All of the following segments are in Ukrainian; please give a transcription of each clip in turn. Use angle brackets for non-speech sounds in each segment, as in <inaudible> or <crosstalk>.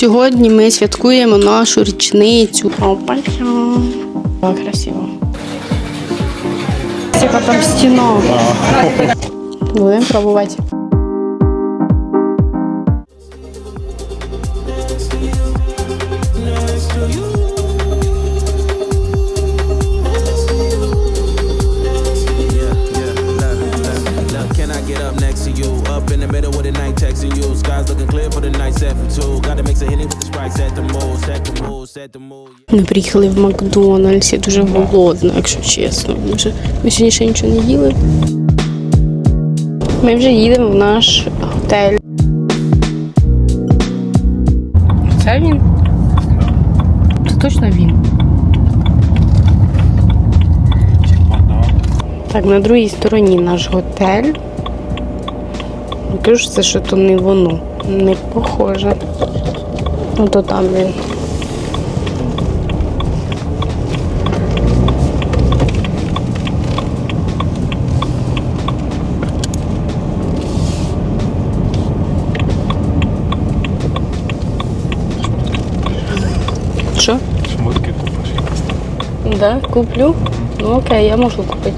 Сьогодні ми святкуємо нашу річницю. Опа. Красиво. Яка там стіна. Будемо пробувати. Приїхали в Макдональдс, я дуже голодна, якщо чесно. Ми, вже, ми сьогодні ще нічого не їли. Ми вже їдемо в наш готель. Це він? Це точно він. Так, на другій стороні наш готель. Кажу, це що то не воно. Не похоже. Ну то там він. Да, куплю. Ну окей, я можу купити.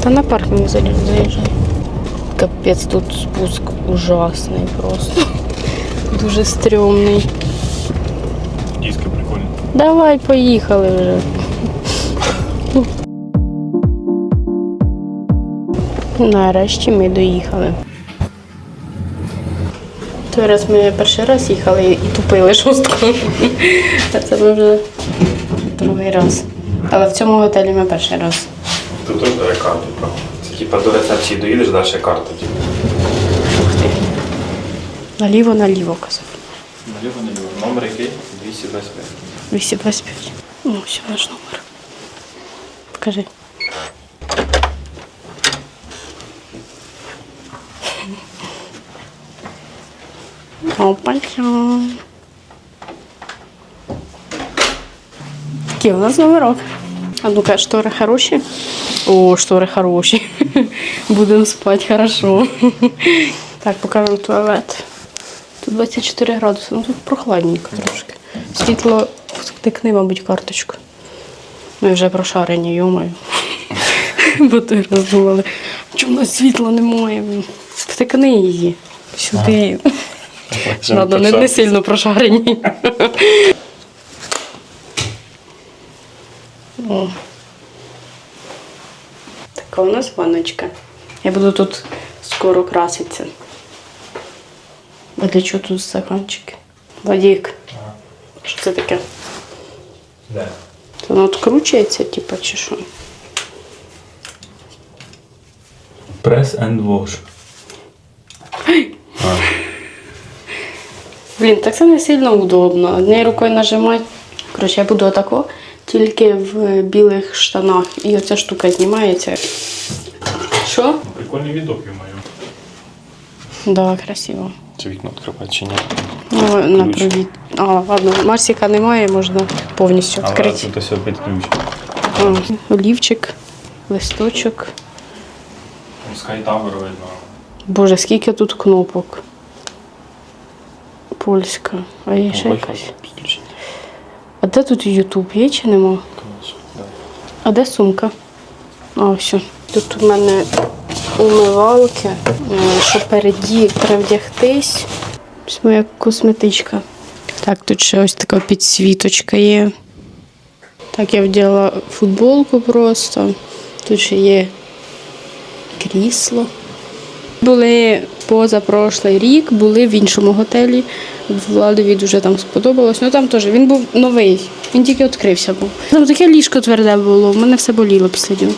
Та на паркінг заїжджай. Капець, тут спуск ужасний просто. Дуже стрьомний. Диски прикольні. Давай, поїхали вже. Нарешті ми доїхали. Той раз ми перший раз їхали і тупили жорстко. А це ми вже другий раз. Але в цьому готелі ми перший раз. Тут теж дає карту, правда. Це типа до рецепції доїдеш, далі карта. Типу. Ух ти. Наліво, наліво казав. Наліво, наліво. Номер який? 225. 225. Ну, ось наш номер. Покажи. Опача. Такий у нас номерок. А ну-ка, штори хороші? О, штори хороші. <laughs> Будемо спати хорошо. Так, покажемо туалет. Тут 24 градуси, ну тут прохладненько трошки. Світло втекни, мабуть, карточку. Ми вже прошарені, йомаю. <laughs> Бо той раз думали, чому у нас світла немає. Втекни її сюди. Ладно, не, не сильно прошарені. <laughs> О. Така у нас ванночка. Я буду тут скоро краситися. А для чого тут стаканчики? Владік. Що це таке? Це воно відкручується, типу, чи що? Press and wash. Блін, так це не сильно удобно. Однією рукою нажимати. Коротше, я буду отако, тільки в білих штанах. І оця штука знімається. Що? Прикольний відок я маю. Да, красиво. Це вікно відкривати чи ні? Ну, на провід. А, ладно, Марсіка немає, можна повністю відкрити. тут ось під ключ. А, Олівчик, листочок. Tower видно. Боже, скільки тут кнопок. Польська. А є ще якась. А де тут Ютуб є чи нема? А де сумка? А, все. Тут у мене умивалки, е, що переді треба вдягтись. Ось моя косметичка. Так, тут ще ось така підсвіточка є. Так, я вдягла футболку просто. Тут ще є крісло. Були позапрошлий рік, були в іншому готелі. Владові дуже там сподобалось. Ну там теж він був новий, він тільки відкрився був. Там таке ліжко тверде було, в мене все боліло після нього.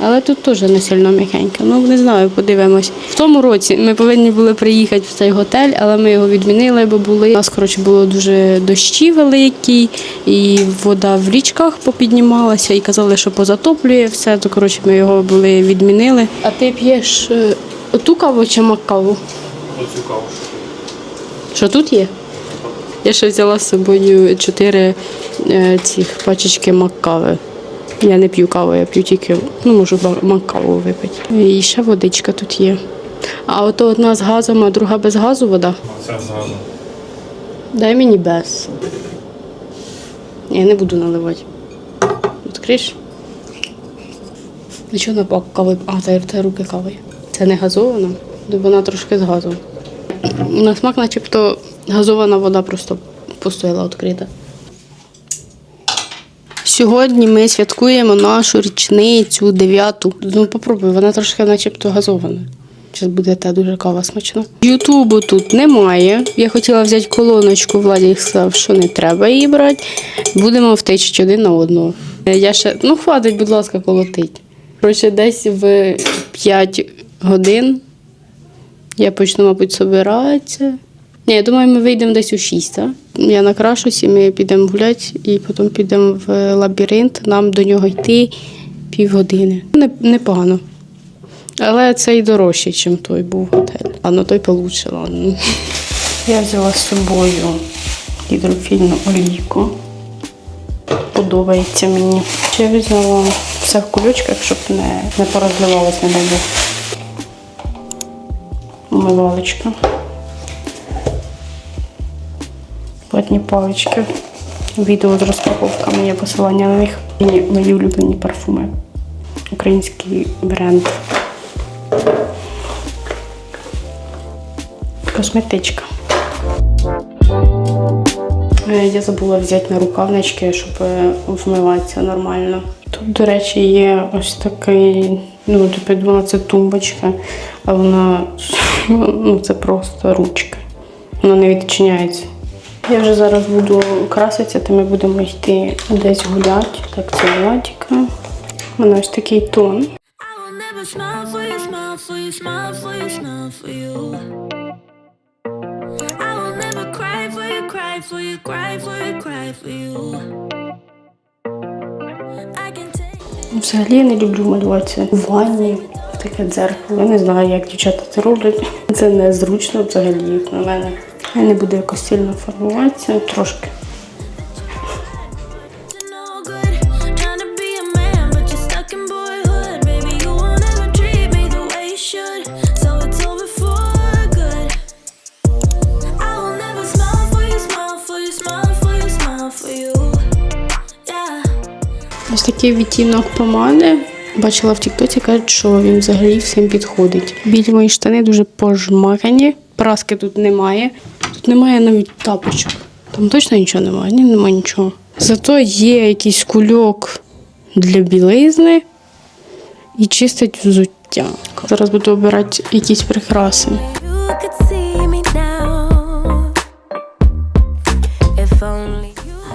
Але тут теж не сильно м'якеньке. Ну не знаю, подивимось. В тому році ми повинні були приїхати в цей готель, але ми його відмінили, бо були. У нас коротше було дуже дощі великі, і вода в річках попіднімалася, і казали, що позатоплює все. То коротше ми його були відмінили. А ти п'єш е, ту каву чи маккаву? Оцю каву. Що тут є? Я ще взяла з собою чотири е, цих пачечки маккави. Я не п'ю каву, я п'ю тільки, ну, можу маккаву випити. І ще водичка тут є. А ото одна з газом, а друга без газу вода. Оце зразу. Дай мені без. Я не буду наливати. Відкриш? Для чого на пак кави? А, це, це руки кави. Це не газована, вона трошки з газом. На смак, начебто, газована вода просто постояла відкрита. Сьогодні ми святкуємо нашу річницю дев'яту. Ну, попробуй, вона трошки начебто газована. Зараз буде та дуже кава смачна. Ютубу тут немає. Я хотіла взяти колоночку, Владі сказав, що не треба її брати. Будемо втечити один на одного. Я ще, ну хватить, будь ласка, колотить. Коротше, десь в 5 годин я почну, мабуть, собиратися. Ні, я думаю, ми вийдемо десь у 6, так? Я накрашусь і ми підемо гуляти, і потім підемо в лабіринт. Нам до нього йти півгодини. Не, непогано. Але це і дорожче, ніж той був готель. А на той получше, ладно. Я взяла з собою гідрофільну олійку. Подобається мені. Ще взяла все в кульочках, щоб не, не порозливалось, не дай. Умивалочка. Платні палички. Відео з розпаковками є посилання на них. Мої улюблені парфуми. Український бренд. Косметичка. Е, Я забула взяти на рукавнички, щоб е, вмиватися нормально. Тут, до речі, є ось такий, ну, типу, думала, це тумбочка, а вона ну, це просто ручка. Вона не відчиняється. Я вже зараз буду краситися, то ми будемо йти десь гуляти. Так, це Владіка. У мене ось такий тон. Взагалі я не люблю малюватися у ванні. Таке дзеркало. Я не знаю, як дівчата це роблять. Це незручно взагалі, як на мене. Я не буду якось сильно фарбуватися, трошки. Ось такий відтінок помади. Бачила в Тіктоці, кажуть, що він взагалі всім підходить. Білі мої штани дуже пожмакані, праски тут немає. Тут немає навіть тапочок. Там точно нічого немає, ні, немає нічого. Зато є якийсь кульок для білизни і чистить взуття. Зараз буду обирати якісь прикраси.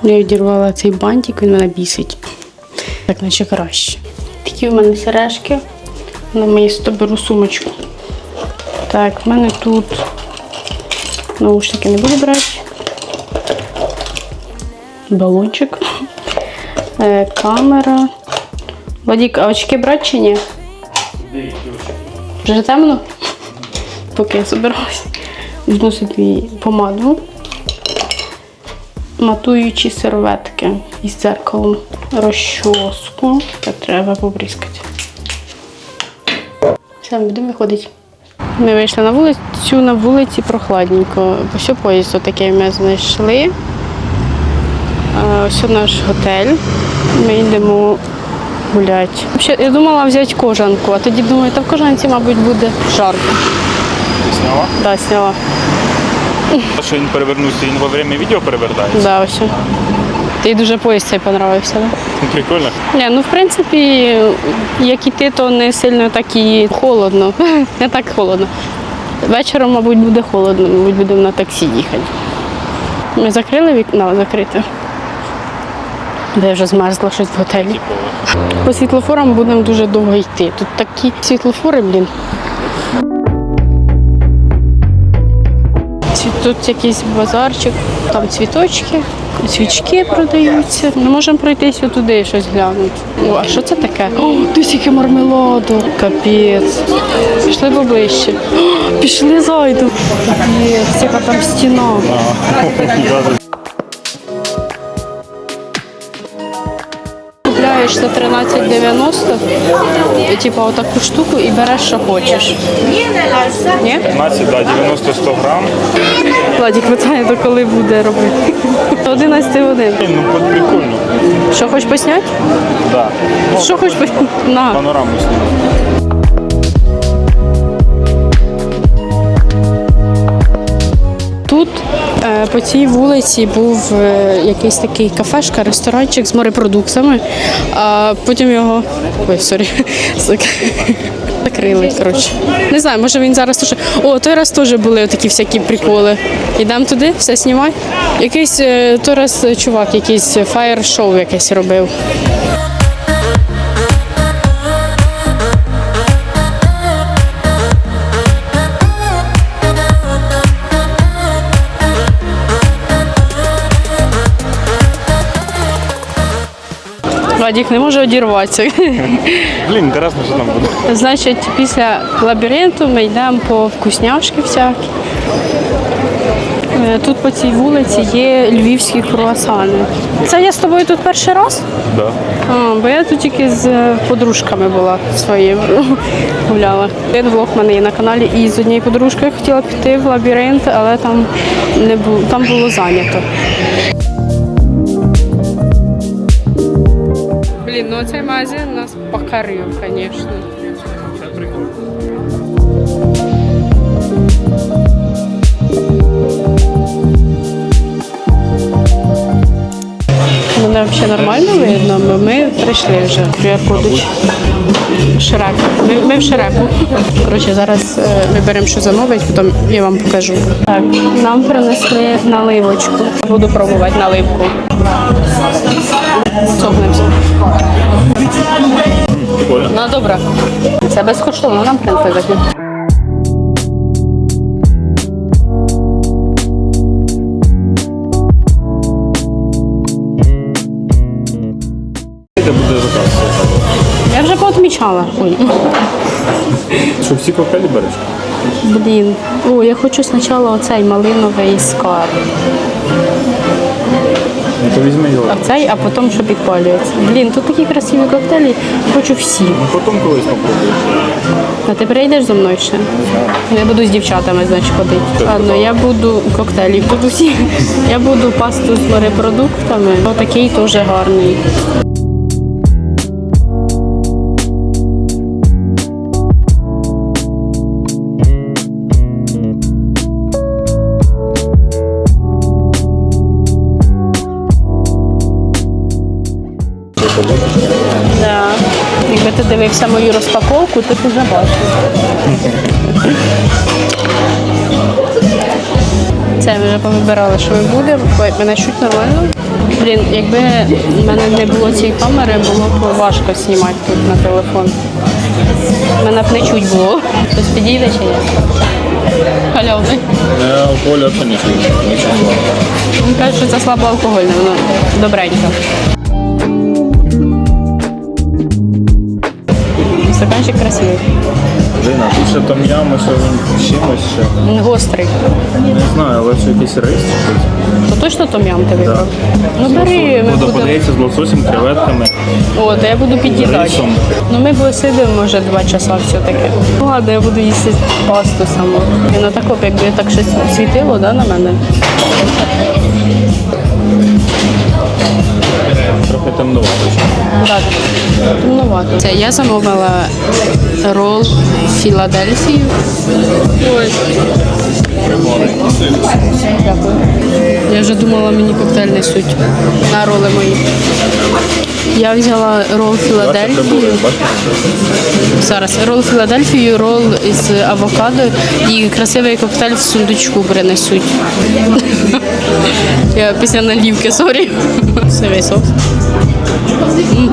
Я відірвала цей бантик, він мене бісить. Так, наче краще. Такі в мене сережки. На мої беру сумочку. Так, в мене тут наушники не буду брати. Балончик. Е, камера. Владік, а очки брати чи ні? Вже темно? Поки я збиралась. Собі помаду матуючі серветки із дзеркалом, розчоску. Так треба побризкати. Все, будемо виходити. Ми вийшли на вулицю, на вулиці прохладненько. Ось поїзд отакий ми знайшли. Ось наш готель. Ми йдемо гуляти. Я думала взяти кожанку, а тоді думаю, та в кожанці, мабуть, буде жарко. Ти зняла? Да, сняла. Що він перевернувся, він во время відео перевертається. Да, ось. Ти дуже поїзд цей понравився. Да? Прикольно. Ні, ну в принципі, як іти, то не сильно так і холодно. <laughs> Не так холодно. Вечором, мабуть, буде холодно, мабуть, будемо на таксі їхати. Ми закрили вікно, закрите. Де я вже змерзла щось в готелі. По світлофорам будемо дуже довго йти. Тут такі світлофори, блін. Тут якийсь базарчик, там цвіточки, свічки продаються. Ми можемо пройтись туди щось глянути. О, а що це таке? О, ти скільки. Капець. Пішли поближче. Пішли зайду. Капець, яка там стіна. <laughs> Купляєш за 13,90, і, типу, отаку штуку і береш, що хочеш. Ні? 15, да, 90-100 грам. Владик питає, то коли буде робити. 11 годин. Ну, под прикольно. Що хочеш посняти? Да. Ну, Що хочеш посняти? На. панораму знімати. Тут по цій вулиці був е, якийсь такий кафешка, ресторанчик з морепродуктами, а потім його. Ой, сорі. <laughs> зак- Закрили, коротше. Не знаю, може він зараз теж. О, той раз теж були такі всякі приколи. Йдемо туди, все знімай. Якийсь е, той раз чувак, якийсь фаєр-шоу якесь робив. Вадік не може одірватися. <laughs> Блін, інтересно, що там буде. Значить, після лабіринту ми йдемо по вкусняшки всякі. Е, Тут по цій вулиці є львівські круасани. Це я з тобою тут перший раз? Да. А, бо я тут тільки з е, подружками була своїми гуляла. Один влог в мене є на каналі, і з однією подружкою хотіла піти в лабіринт, але там не було, там було зайнято. Блін, ну цей магазин нас покорив, звісно. Мене взагалі нормально видно, ми прийшли вже. Я кудись. Шрек. Ми, ми в Шреку. Коротше, зараз е, ми беремо що замовити, потім я вам покажу. Так, нам принесли наливочку. Буду пробувати наливку. Прикольно. Ну, добре. Це безкоштовно, нам. Буде заказ. Я вже поотмічала. Ой. Що всі коктейлі береш? Блін. О, я хочу спочатку оцей малиновий скар. Ну то візьми його. А цей, а потім що підпалюється. Блін, тут такі красиві коктейлі, хочу всі. Ну потім колись попробуєш. А ти прийдеш зо мною ще? Я буду з дівчатами, значить, ходити. Ладно, я буду коктейлі, буду всі. <laughs> Я буду пасту з морепродуктами. Отакий теж гарний. Дивився мою розпаковку, ти б уже бачив. Це ми вже повибирали, що ми будемо. Мене чуть нормально. Блін, якби в мене не було цієї камери, було б важко знімати тут на телефон. Мене б не чуть було. Хтось підійде чи ні? Халявний. Я алкоголь взагалі не чую. Він каже, що це слабоалкогольне, воно добреньке. Ще там ями, що він чимось ще. Він гострий. Не знаю, але що якийсь рис чи щось. То точно том'ям ти вибрав? Ну бери, ми будемо. подається з лососем, креветками. О, то я буду під'їдати. Рисом. Ну ми посидимо, може, два часа все-таки. Ну ладно, я буду їсти пасту саму. І на тако, якби так щось світило, да, на мене. Трохи темнувато. Так, темнувато. Це я замовила рол Філадельфію. Ой. Дякую. Я вже думала, мені коктейль несуть на роли мої. Я взяла рол Філадельфію. Зараз рол Філадельфію, рол із авокадо і красивий коктейль в сундучку принесуть. Я після налівки, сорі. Сивий соус.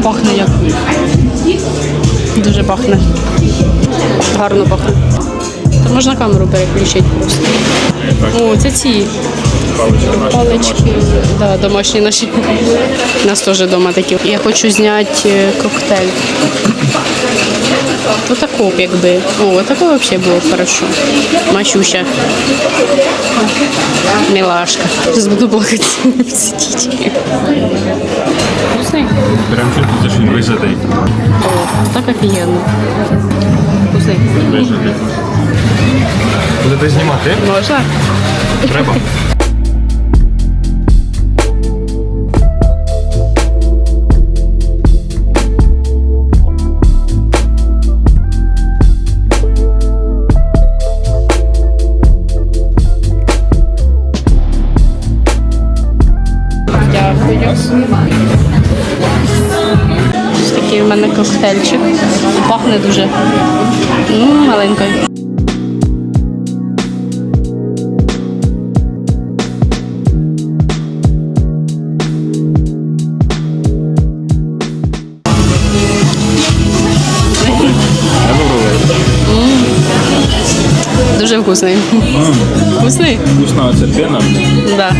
Пахне як. Дуже пахне. Гарно пахне. Можна камеру переключити просто. О, це ці Палички. Да, домашні наші. У нас теж вдома такі. Я хочу зняти е, коктейль. Отако б якби. О, отако взагалі було хорошо. Мачуща. Милашка. Зараз буду плакати. Сидіть. Вкусний? Прям чувствується, що він вижатий. О, так офігенно. Вкусний. Вижатий. Будете знімати? Можна? Треба. В. Пахне дуже м, маленькою. Дуже вкусний. Вкусний? Вкусна ця пена. Да.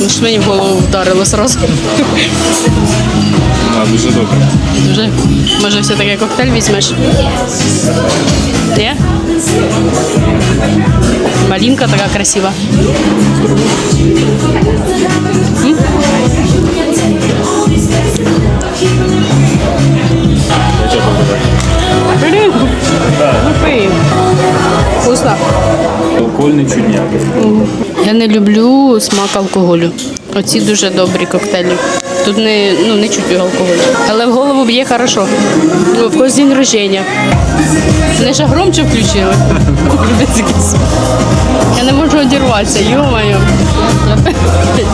Ну, ж мені в голову вдарило сразу. Да, дуже добре. Дуже. Може, все-таки коктейль візьмеш? Ні? Малинка така красива. М? Я тебе попробую. Блін. Ну, пий. Вкусно. Алкогольний чудняк. Я не люблю смак алкоголю. Оці дуже добрі коктейлі. Тут не, ну, не чуть алкоголь. Але в голову б'є хорошо. Ну, в когось день рождення. Вони ще громче включили. Я не можу одірватися, йо-моє.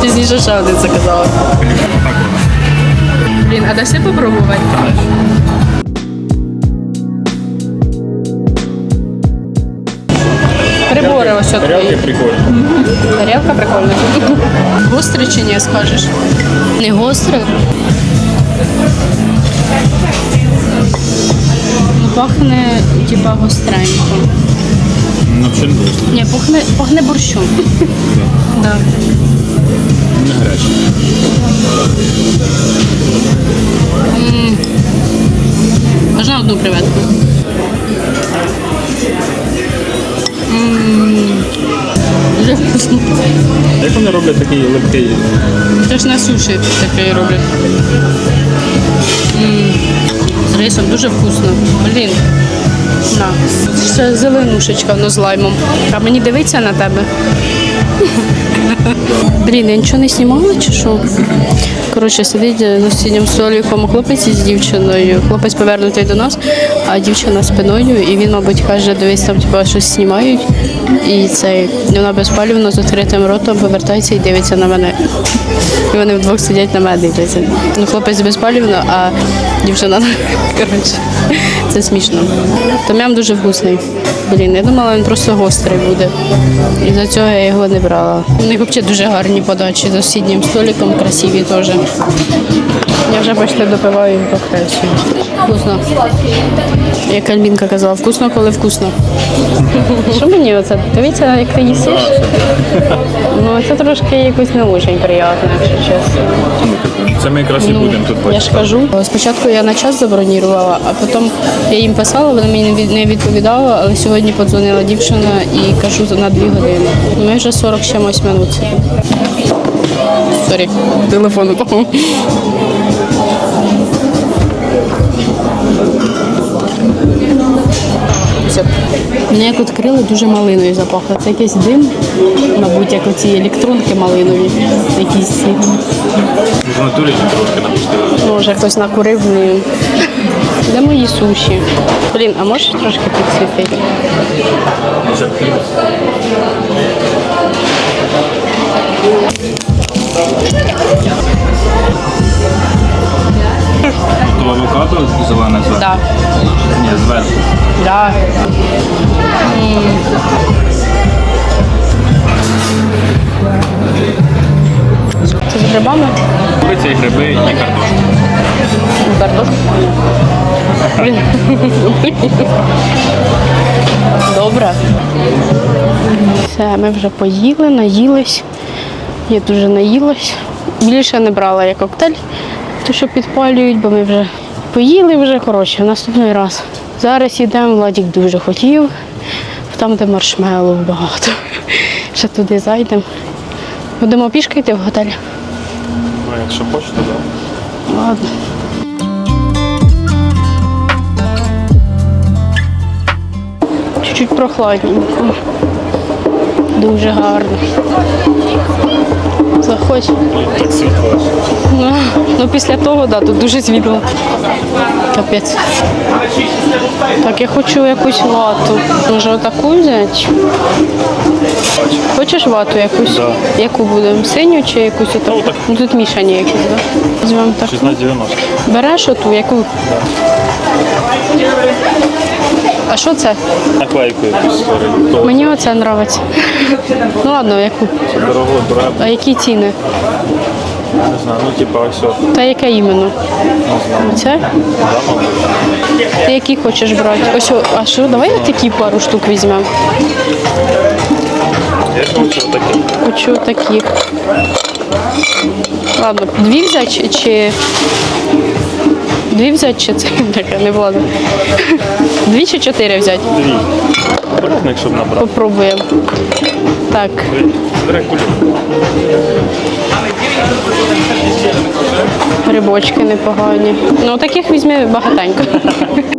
Пізніше ще один заказала. Блін, а даси попробувати? От Тарелки прикольні. Тарелка прикольна. <laughs> Гостре чи ні, скажеш? Не гостре? Ну, пахне, типа, гостренько. Ну, взагалі не дуже. Ні, пахне, пахне борщом. Да. Не гарячий. Можна одну креветку? Дуже вкусно. Як вони роблять такий легкий? Це ж на суші такий роблять. З рисом дуже вкусно. Блін. На. Це зеленушечка воно з лаймом. А мені дивиться на тебе. <laughs> Блін, я нічого не знімала чи що? Коротше, сидить за сусіднім столиком хлопець із дівчиною. Хлопець повернутий до нас, а дівчина спиною, і він, мабуть, каже, дивись, там типу, щось знімають. І цей вона безпалівно з відкритим ротом повертається і дивиться на мене. І вони вдвох сидять на мене дивляться. Ну, хлопець безпалівно, а дівчина <laughs> коротше, це смішно. Том'ям дуже вкусний. Блін, я думала, він просто гострий буде. І за цього я його не брала. У них взагалі дуже гарні подачі за сусіднім столиком, красиві теж. Я вже почти допиваю коктейль. Вкусно. Як Альбінка казала, вкусно, коли вкусно. Що мені оце? Дивіться, як ти їсиш. Ну, це трошки якось не дуже приємно, якщо чесно. Це ми якраз і будемо тут Ну, Я бачити. ж кажу, спочатку я на час забронірувала, а потім я їм писала, вона мені не від- не відповідала, але сьогодні подзвонила дівчина і кажу на дві години. Ми вже 40 чимось минут сидимо. Сорі, телефон упав. Мене як відкрили, дуже малиною запахло. Це якийсь дим, мабуть, як оці електронки малинові. Якісь. В натурі це напустили. Може, хтось накурив. блін. Де мої суші? Блін, а можеш трошки підсвітити? То авокадо зелене зверху? Да. Ні, зверху. Да. Це з грибами? Куриця і гриби і картошка. Картошка. Добре. Все, ми вже поїли, наїлись. Я дуже наїлась. Більше не брала я коктейль, то що підпалюють, бо ми вже Поїли вже, коротше, в наступний раз. Зараз йдемо, Владік дуже хотів, там, де маршмеллоу багато. <laughs> Ще туди зайдемо. Будемо пішки йти в готель. Ну, якщо хочете, так. Ладно. Чуть-чуть прохладненько. Дуже гарно. Заходь. Ну, ну після того, да, тут дуже світло. Капець. Так, я хочу якусь вату. Може отаку взяти? Хочеш вату якусь? Да. Яку будемо? Синю чи якусь отаку? отак. Ну, тут мішані якісь, так? Да? Візьмемо таку. 1690. Береш оту, яку? А що це? Наклейку якусь створили. Мені оце подобається. Ну ладно, яку? дорого, дорого. А які ціни? Не знаю, ну типа ось Та яке іменно? не знаю. Це? Да, мабуть. Ти які хочеш брати? Ось, о, а що, давай такі пару штук візьмемо. Я хочу отаке. Хочу таких. Ладно, дві взяти чи- чи. Дві взяти чи це <laughs> таке не влада. <laughs> Дві чи чотири взяти? Дві. Порядно, якщо б набрати. Попробуємо. Так, грибочки непогані. Ну, таких візьми багатенько. <laughs>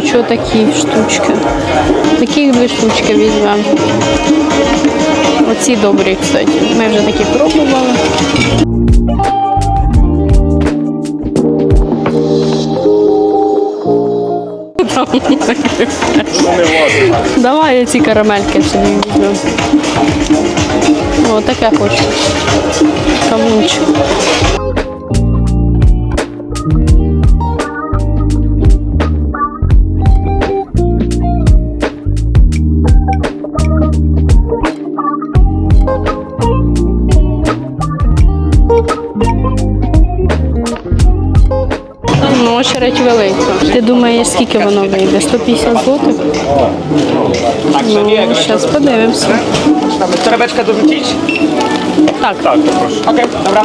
Хочу такі штучки. Такі дві штучки візьмемо. Оці добрі, кстати. Ми вже такі пробували. Давай ці карамельки собі візьмемо. О, таке хочу. Кавунчик. Ти думаєш, скільки воно вийде? 150 злотих? Ну, зараз подивимося. Torebeczkę dorzucić? Так, Так, то прошу. Okej, dobra.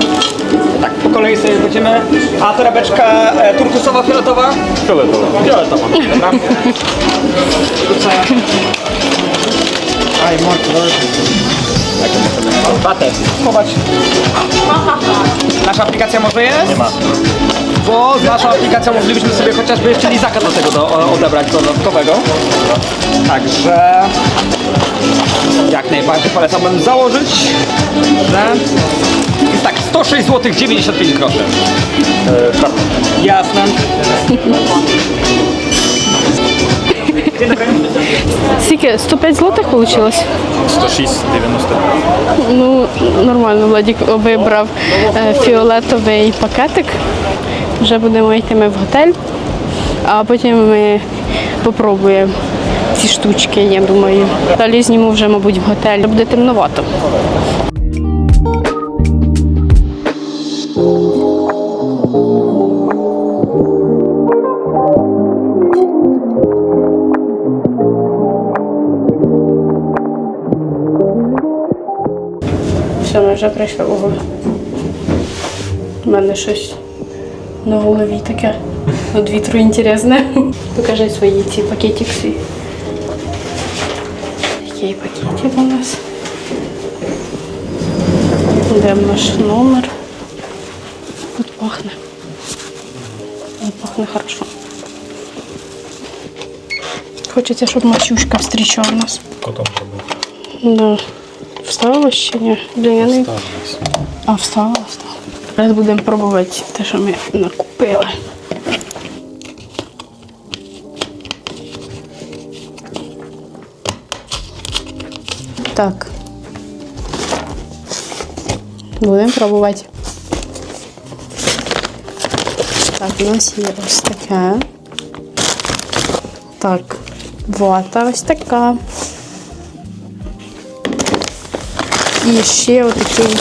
Tak, po kolei sobie będziemy. A torebeczka e, turkusowa, fioletowa? Фіолетово. Fioletowa, dobra. Wrzucę. Aj, morki, Batę. Chować. Nasza aplikacja może jest? Nie ma. Bo z naszą aplikacją moglibyśmy sobie chociażby jeszcze lizaka do tego do, o- odebrać dodatkowego. Także jak najbardziej polecałbym założyć, że jest tak 106 zł 95 groszy. Е, карта. Jasne. Dzień dobry. скільки? 105 злотих вийшло? 106,90. Ну, нормально, Владік вибрав е, фіолетовий пакетик. Вже будемо йти ми в готель, а потім ми попробуємо ці штучки, я думаю. Далі зніму вже, мабуть, в готель. Буде темновато. Все, ми вже прийшли. Ого. У мене щось на голові таке. От вітру інтересне. Покажи свої ці пакетики. Який пакетик у нас? Де наш номер? Тут пахне. Тут пахне хорошо. Хочеться, щоб Мачушка зустрічав нас. Потім робити. Да. Встала ще ні? Блін, я не... А, встала, встала. Зараз будемо пробувати те, що ми накупили. Так. Будемо пробувати. Так, у нас є ось таке. Так, вата ось така. І ще отакий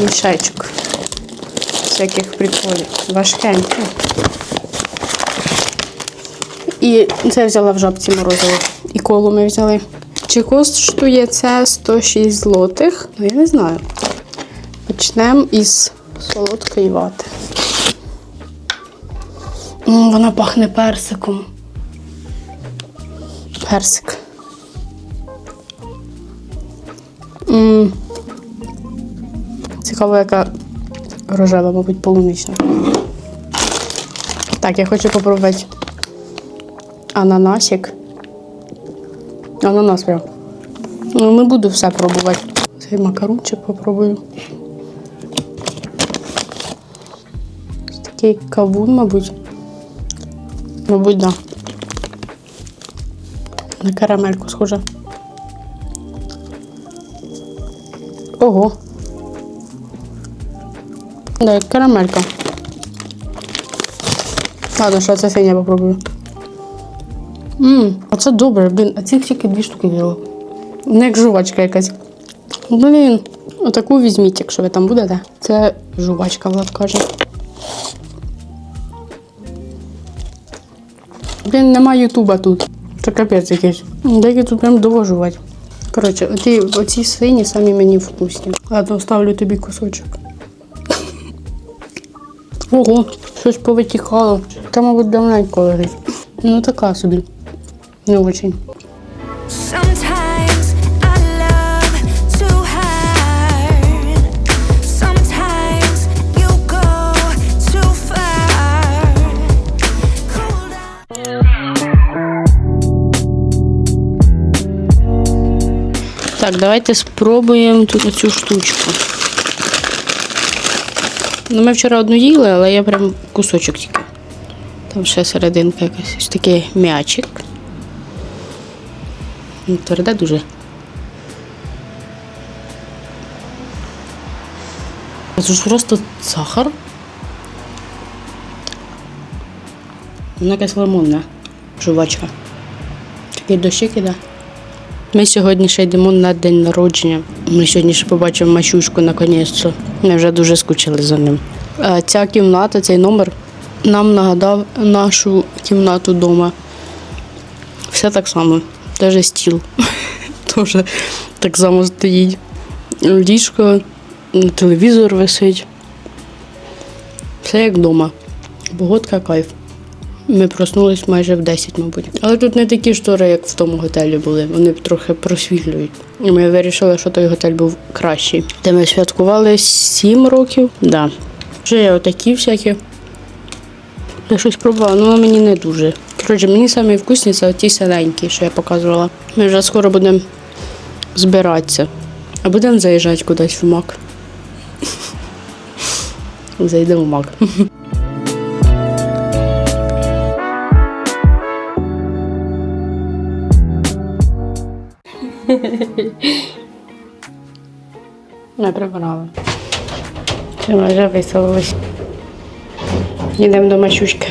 мішечок всяких приколів. Важкенький. І це взяла в жабці морозиво. І колу ми взяли. Чи коштує це 106 злотих? Ну, я не знаю. Почнемо із солодкої вати. М, Вона пахне персиком. Персик. М. Цікаво, яка рожева, мабуть, полунична. Так, я хочу попробувати ананасик. Ананас прям. Ну, не буду все пробувати. Цей макарунчик попробую. Ось Такий кавун, мабуть. Мабуть, да. На карамельку схоже. Ого. Да, як карамелька. Ладно, що це синя попробую. Ммм, оце добре, блін, а цих тільки дві штуки взяла. Не як жувачка якась. Блін, отаку візьміть, якщо ви там будете. Це жувачка, Влад каже. Блін, нема ютуба тут. Це капець якийсь. Деякі тут прям довго жувати. Коротше, оці, оці свині самі мені вкусні. Ладно, ставлю тобі кусочок. Ого, щось повитікало. Та, мабуть, давненько лежить. Ну така собі. Не очень. Так, давайте спробуємо тут оцю штучку. Ну, ми вчора одну їли, але я прям кусочок тільки. Там ще серединка якась. Ось такий м'ячик. Ну, Тверде дуже. Це ж просто сахар. Вона якась лимонна жувачка. Такий дощик іде. Ми сьогодні ще йдемо на день народження. Ми сьогодні ще побачимо Мачушку наконець. Ми вже дуже скучили за ним. Е, Ця кімната, цей номер нам нагадав нашу кімнату вдома. Все так само. Навіть стіл. <laughs> Теж так само стоїть. Ліжко, телевізор висить. Все як вдома. Погодка кайф. Ми проснулись майже в 10, мабуть. Але тут не такі штори, як в тому готелі були. Вони трохи просвітлюють. І ми вирішили, що той готель був кращий. Де ми святкували 7 років. Да. Вже є отакі всякі. Я щось пробувала, але мені не дуже. Коротше, мені самі вкусні це ті синенькі, що я показувала. Ми вже скоро будемо збиратися. А будемо заїжджати кудись в мак. <laughs> Зайдемо в мак. <laughs> Не прибрали. Це ми вже виселились. Йдемо до Мачушки.